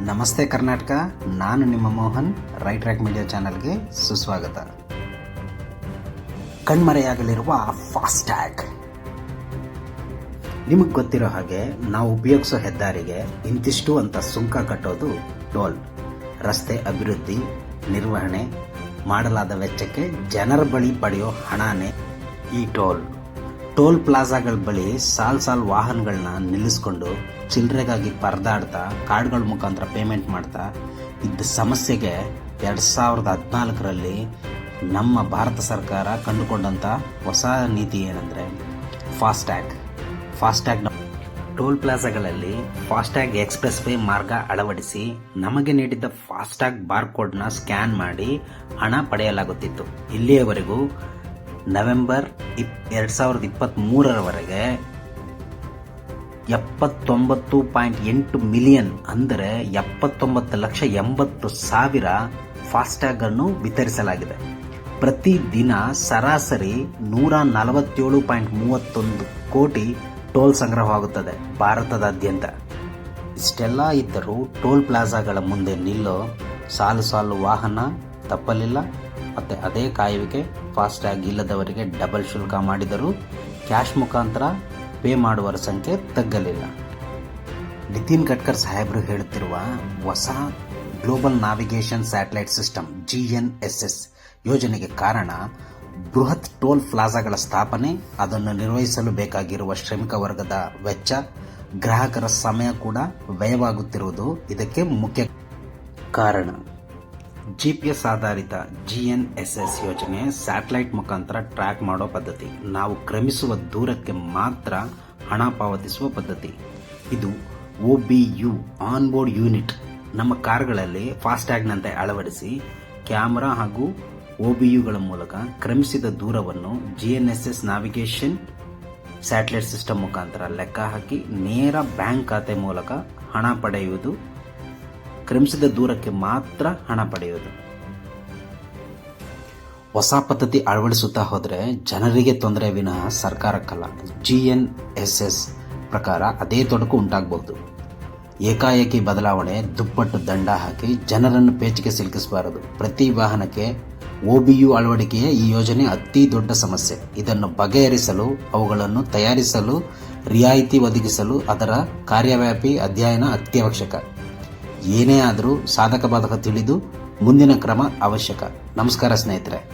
ನಮಸ್ತೆ ಕರ್ನಾಟಕ, ನಾನು ನಿಮ್ಮ ಮೋಹನ್, ರೈಟ್ ಟ್ರ್ಯಾಕ್ ಮೀಡಿಯಾ ಚಾನಲ್ಗೆ ಸುಸ್ವಾಗತ. ಕಣ್ಮರೆಯಾಗಲಿರುವ ಫಾಸ್ಟ್ಯಾಗ್ ನಿಮಗೆ ಗೊತ್ತಿರೋ ಹಾಗೆ, ನಾವು ಉಪಯೋಗಿಸೋ ಹೆದ್ದಾರಿಗೆ ಇಂತಿಷ್ಟು ಅಂತ ಸುಂಕ ಕಟ್ಟೋದು ಟೋಲ್. ರಸ್ತೆ ಅಭಿವೃದ್ಧಿ, ನಿರ್ವಹಣೆ, ಮಾಡಲಾದ ವೆಚ್ಚಕ್ಕೆ ಜನರ ಬಳಿ ಪಡೆಯೋ ಹಣನೇ ಈ ಟೋಲ್. ಟೋಲ್ ಪ್ಲಾಜಾಗಳ ಬಳಿ ಸಾಲ್ ಸಾಲ್ ವಾಹನಗಳನ್ನ ನಿಲ್ಲಿಸ್ಕೊಂಡು ಚಿಲ್ಲರೆಗಾಗಿ ಪರದಾಡ್ತಾ, ಕಾರ್ಡ್ಗಳ ಮುಖಾಂತರ ಪೇಮೆಂಟ್ ಮಾಡ್ತಾ ಇದ್ದ ಸಮಸ್ಯೆಗೆ ಎರಡು ಸಾವಿರದ ಹದಿನಾಲ್ಕರಲ್ಲಿ ನಮ್ಮ ಭಾರತ ಸರ್ಕಾರ ಕಂಡುಕೊಂಡಂಥ ಹೊಸ ನೀತಿ ಏನಂದರೆ ಫಾಸ್ಟ್ಯಾಗ್. ಫಾಸ್ಟ್ಯಾಗ್ನ ಟೋಲ್ ಪ್ಲಾಜಾಗಳಲ್ಲಿ ಫಾಸ್ಟ್ಯಾಗ್ ಎಕ್ಸ್ಪ್ರೆಸ್ ವೇ ಮಾರ್ಗ ಅಳವಡಿಸಿ ನಮಗೆ ನೀಡಿದ್ದ ಫಾಸ್ಟ್ಯಾಗ್ ಬಾರ್ಕೋಡ್ನ ಸ್ಕ್ಯಾನ್ ಮಾಡಿ ಹಣ ಪಡೆಯಲಾಗುತ್ತಿತ್ತು. ಇಲ್ಲಿಯವರೆಗೂ ನವೆಂಬರ್ ಇಪ್, ಎರಡು ಸಾವಿರದ ಇಪ್ಪತ್ತ್ಮೂರರವರೆಗೆ ಎಪ್ಪತ್ತೊಂಬತ್ತು ಪಾಯಿಂಟ್ ಎಂಟು ಮಿಲಿಯನ್ ಅಂದರೆ ಎಪ್ಪತ್ತೊಂಬತ್ತು ಲಕ್ಷ ಎಂಬತ್ತು ಸಾವಿರ ಫಾಸ್ಟ್ಯಾಗನ್ನು ವಿತರಿಸಲಾಗಿದೆ. ಪ್ರತಿ ದಿನ ಸರಾಸರಿ ನೂರ ನಲವತ್ತೇಳು ಪಾಯಿಂಟ್ ಮೂವತ್ತೊಂದು ಕೋಟಿ ಟೋಲ್ ಸಂಗ್ರಹವಾಗುತ್ತದೆ ಭಾರತದಾದ್ಯಂತ. ಇಷ್ಟೆಲ್ಲ ಇದ್ದರೂ ಟೋಲ್ ಪ್ಲಾಜಾಗಳ ಮುಂದೆ ನಿಲ್ಲೋ ಸಾಲು ಸಾಲು ವಾಹನ ತಪ್ಪಲಿಲ್ಲ. ಮತ್ತು ಅದೇ ಕಾಯುವಿಕೆ ಫಾಸ್ಟ್ಯಾಗ್ ಇಲ್ಲದವರಿಗೆ ಡಬಲ್ ಶುಲ್ಕ ಮಾಡಿದರೂ ಕ್ಯಾಶ್ ಮುಖಾಂತರ ಪೇ ಮಾಡುವರ ಸಂಖ್ಯೆ ತಗ್ಗಲಿಲ್ಲ. ನಿತಿನ್ ಗಡ್ಕರ್ ಸಾಹೇಬರು ಹೇಳುತ್ತಿರುವ ಹೊಸ global navigation satellite system G N S S ಯೋಜನೆಗೆ ಕಾರಣ ಬೃಹತ್ ಟೋಲ್ ಪ್ಲಾಜಾಗಳ ಸ್ಥಾಪನೆ, ಅದನ್ನು ನಿರ್ವಹಿಸಲು ಬೇಕಾಗಿರುವ ಶ್ರಮಿಕ ವರ್ಗದ ವೆಚ್ಚ, ಗ್ರಾಹಕರ ಸಮಯ ಕೂಡ ವ್ಯಯವಾಗುತ್ತಿರುವುದು ಇದಕ್ಕೆ ಮುಖ್ಯ ಕಾರಣ. ಜಿಪಿಎಸ್ ಆಧಾರಿತ ಜಿಎನ್ಎಸ್ಎಸ್ ಯೋಜನೆ ಸ್ಯಾಟಲೈಟ್ ಮುಖಾಂತರ ಟ್ರ್ಯಾಕ್ ಮಾಡೋ ಪದ್ಧತಿ. ನಾವು ಕ್ರಮಿಸುವ ದೂರಕ್ಕೆ ಮಾತ್ರ ಹಣ ಪಾವತಿಸುವ ಪದ್ಧತಿ. ಇದು O B U on board unit ನಮ್ಮ ಕಾರ್ಗಳಲ್ಲಿ ಫಾಸ್ಟ್ಯಾಗ್ನಂತೆ ಅಳವಡಿಸಿ ಕ್ಯಾಮರಾ ಹಾಗೂ ಒ ಬಿ ಯುಗಳ ಮೂಲಕ ಕ್ರಮಿಸಿದ ದೂರವನ್ನು ಜಿಎನ್ಎಸ್ಎಸ್ ನಾವಿಗೇಷನ್ ಸ್ಯಾಟಲೈಟ್ ಸಿಸ್ಟಮ್ ಮುಖಾಂತರ ಲೆಕ್ಕ ಹಾಕಿ ನೇರ ಬ್ಯಾಂಕ್ ಖಾತೆ ಮೂಲಕ ಹಣ ಪಡೆಯುವುದು ಕ್ರಮಿಸಿದ ದೂರಕ್ಕೆ ಮಾತ್ರ ಹಣ ಪಡೆಯುವುದು. ಹೊಸ ಪದ್ಧತಿ ಅಳವಡಿಸುತ್ತಾ ಹೋದರೆ ಜನರಿಗೆ ತೊಂದರೆ ವಿನಃ ಸರ್ಕಾರಕ್ಕಲ್ಲ. ಜಿ ಎನ್ ಎಸ್ ಎಸ್ ಪ್ರಕಾರ ಅದೇ ತೊಡಕು ಉಂಟಾಗಬಹುದು. ಏಕಾಏಕಿ ಬದಲಾವಣೆ, ದುಪ್ಪಟ್ಟು ದಂಡ ಹಾಕಿ ಜನರನ್ನು ಪೇಚಿಗೆ ಸಿಲುಕಿಸಬಾರದು. ಪ್ರತಿ ವಾಹನಕ್ಕೆ ಓಬಿಯು ಅಳವಡಿಕೆಯ ಈ ಯೋಜನೆ ಅತಿ ದೊಡ್ಡ ಸಮಸ್ಯೆ. ಇದನ್ನು ಬಗೆಹರಿಸಲು, ಅವುಗಳನ್ನು ತಯಾರಿಸಲು, ರಿಯಾಯಿತಿ ಒದಗಿಸಲು ಅದರ ಕಾರ್ಯವ್ಯಾಪಿ ಅಧ್ಯಯನ ಅತ್ಯವಶ್ಯಕ. ಏನೇ ಆದರೂ ಸಾಧಕ ಬಾಧಕ ತಿಳಿದು ಮುಂದಿನ ಕ್ರಮ ಅವಶ್ಯಕ. ನಮಸ್ಕಾರ ಸ್ನೇಹಿತರೆ.